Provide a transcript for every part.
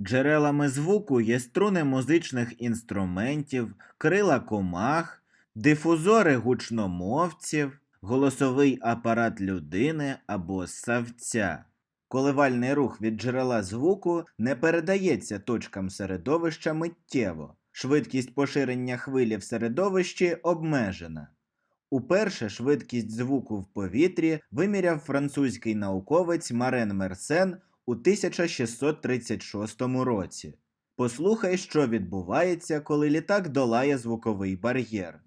Джерелами звуку є струни музичних інструментів, крила комах, дифузори гучномовців, голосовий апарат людини або савця. Коливальний рух від джерела звуку не передається точкам середовища миттєво. Швидкість поширення хвилі в середовищі обмежена. Уперше швидкість звуку в повітрі виміряв французький науковець Марен Мерсен у 1636 році. Послухай, що відбувається, коли літак долає звуковий бар'єр.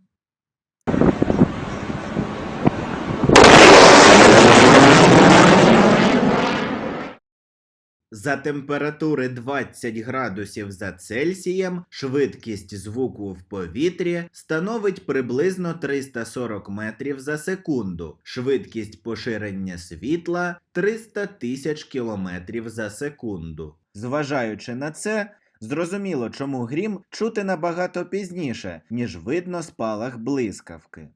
За температури 20 градусів за Цельсієм швидкість звуку в повітрі становить приблизно 340 метрів за секунду. Швидкість поширення світла 300 тисяч кілометрів за секунду. Зважаючи на це, зрозуміло, чому грім чути набагато пізніше, ніж видно спалах блискавки.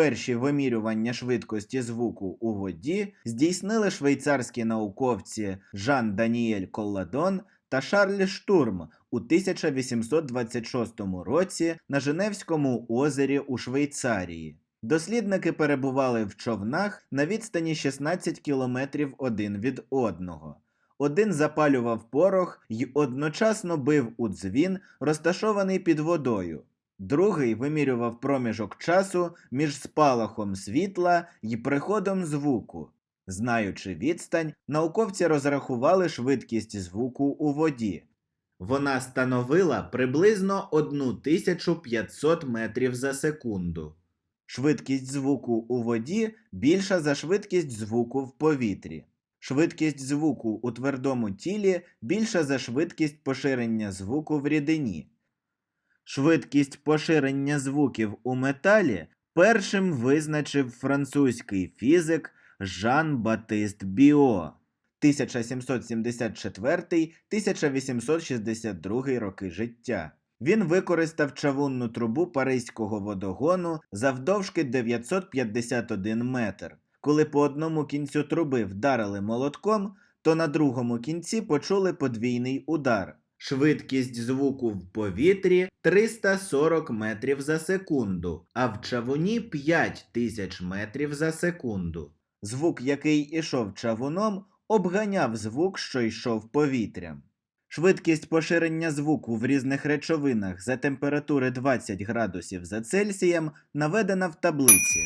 Перші вимірювання швидкості звуку у воді здійснили швейцарські науковці Жан Даніель Колладон та Шарль Штурм у 1826 році на Женевському озері у Швейцарії. Дослідники перебували в човнах на відстані 16 кілометрів один від одного. Один запалював порох й одночасно бив у дзвін, розташований під водою. Другий вимірював проміжок часу між спалахом світла й приходом звуку. Знаючи відстань, науковці розрахували швидкість звуку у воді. Вона становила приблизно 1500 метрів за секунду. Швидкість звуку у воді більша за швидкість звуку в повітрі. Швидкість звуку у твердому тілі більша за швидкість поширення звуку в рідині. Швидкість поширення звуків у металі першим визначив французький фізик Жан Батист Біо 1774-1862 роки життя. Він використав чавунну трубу паризького водогону завдовжки 951 метр. Коли по одному кінцю труби вдарили молотком, то на другому кінці почули подвійний удар. Швидкість звуку в повітрі 340 метрів за секунду, а в чавуні 5000 метрів за секунду. Звук, який ішов чавуном, обганяв звук, що йшов повітрям. Швидкість поширення звуку в різних речовинах за температури 20 градусів за Цельсієм наведена в таблиці.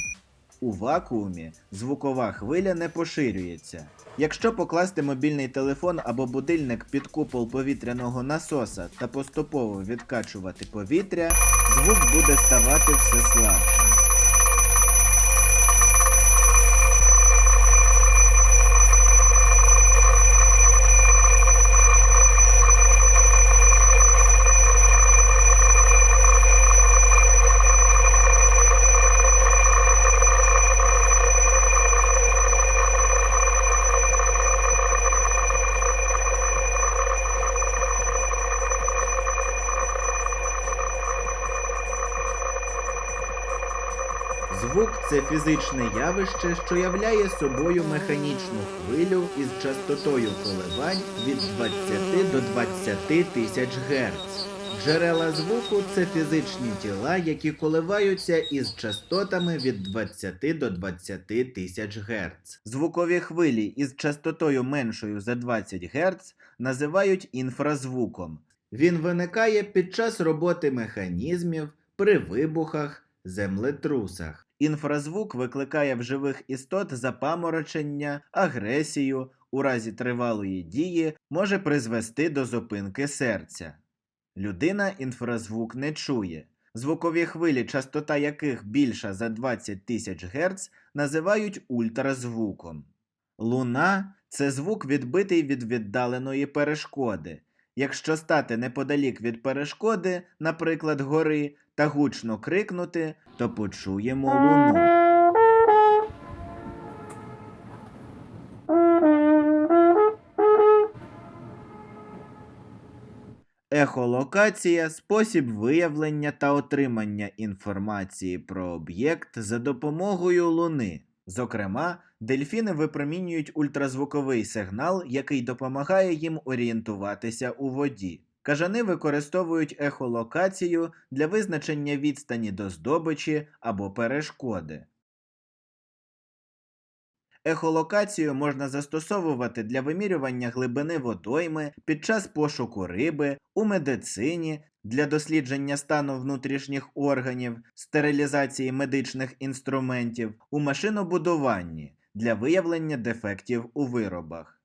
У вакуумі звукова хвиля не поширюється. Якщо покласти мобільний телефон або будильник під купол повітряного насоса та поступово відкачувати повітря, звук буде ставати все слабшим. Це фізичне явище, що являє собою механічну хвилю із частотою коливань від 20 до 20 тисяч Гц. Джерела звуку це фізичні тіла, які коливаються із частотами від 20 до 20 тисяч Гц. Звукові хвилі із частотою меншою за 20 Гц називають інфразвуком. Він виникає під час роботи механізмів при вибухах, землетрусах. Інфразвук викликає в живих істот запаморочення, агресію, у разі тривалої дії може призвести до зупинки серця. Людина інфразвук не чує. Звукові хвилі, частота яких більша за 20 тисяч Гц, називають ультразвуком. Луна це звук, відбитий від віддаленої перешкоди. Якщо стати неподалік від перешкоди, наприклад, гори, та гучно крикнути, то почуємо луну. Ехолокація спосіб виявлення та отримання інформації про об'єкт за допомогою луни. Зокрема, дельфіни випромінюють ультразвуковий сигнал, який допомагає їм орієнтуватися у воді. Кажани використовують ехолокацію для визначення відстані до здобичі або перешкоди. Ехолокацію можна застосовувати для вимірювання глибини водойми під час пошуку риби, у медицині, для дослідження стану внутрішніх органів, стерилізації медичних інструментів, у машинобудуванні для виявлення дефектів у виробах.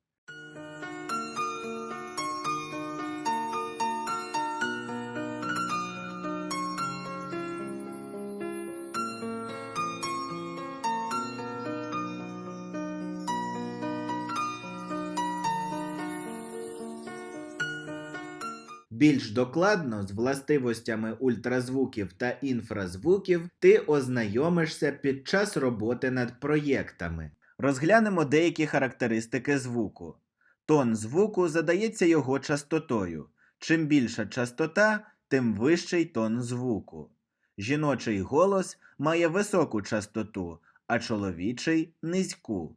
Більш докладно з властивостями ультразвуків та інфразвуків ти ознайомишся під час роботи над проєктами. Розглянемо деякі характеристики звуку. Тон звуку задається його частотою. Чим більша частота, тим вищий тон звуку. Жіночий голос має високу частоту, а чоловічий низьку.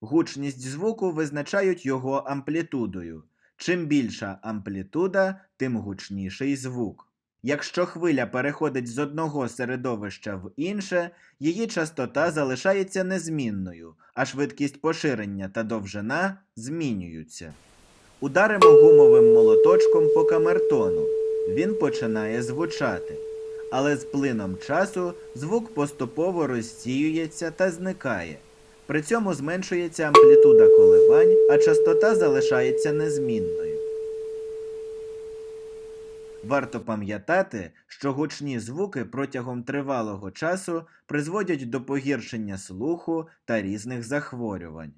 Гучність звуку визначають його амплітудою. Чим більша амплітуда, тим гучніший звук. Якщо хвиля переходить з одного середовища в інше, її частота залишається незмінною, а швидкість поширення та довжина змінюються. Ударимо гумовим молоточком по камертону. Він починає звучати. Але з плином часу звук поступово розсіюється та зникає. При цьому зменшується амплітуда коливань, а частота залишається незмінною. Варто пам'ятати, що гучні звуки протягом тривалого часу призводять до погіршення слуху та різних захворювань.